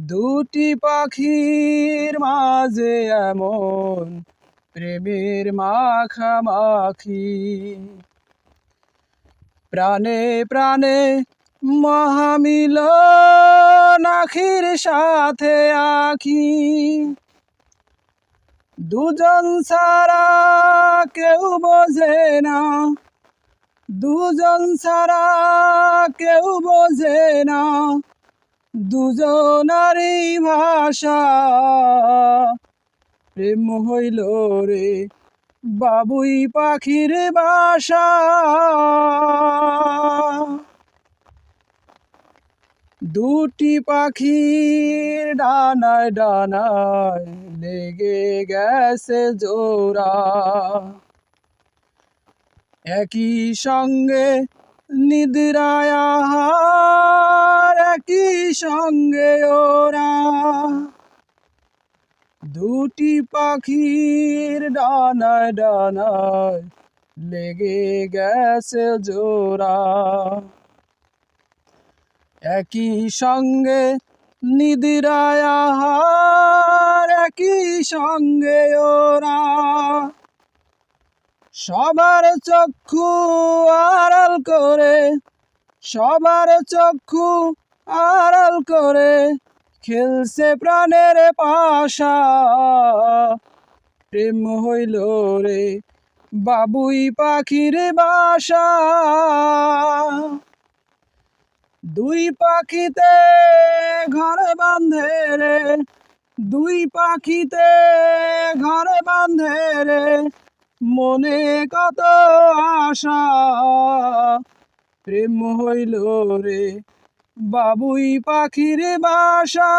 দুটি পাখির মাঝে এমন প্রেমের মাখামাখি। প্রাণে প্রাণে মহামিল নাখির সাথে আখি দুজন সারা কেউ বোঝে না। দুজন সারা কেউ বোঝে না। দুজনারই ভাষা। প্রেম হইল রে বাবুই পাখির বাসা। দুটি পাখির ডানায় ডানায় লেগে গেছে জোড়া। একই সঙ্গে নিদ্রায় একই সঙ্গে ওরা। দুটি পাখির ডানায় ডানায় লেগে গেছে জোড়া। একই সঙ্গে নিদিরায় আহার, একই সঙ্গে ওরা। সবার চক্ষু আড়াল করে, সবার চক্ষু আড়াল করে খেলছে প্রাণের পাশা। প্রেম হইল রে বাবুই পাখির বাসা। দুই পাখিতে ঘর বাঁধে রে, দুই পাখিতে ঘর বাঁধে রে, মনে কত আশা। প্রেম হইল রে বাবুই পাখির বাসা।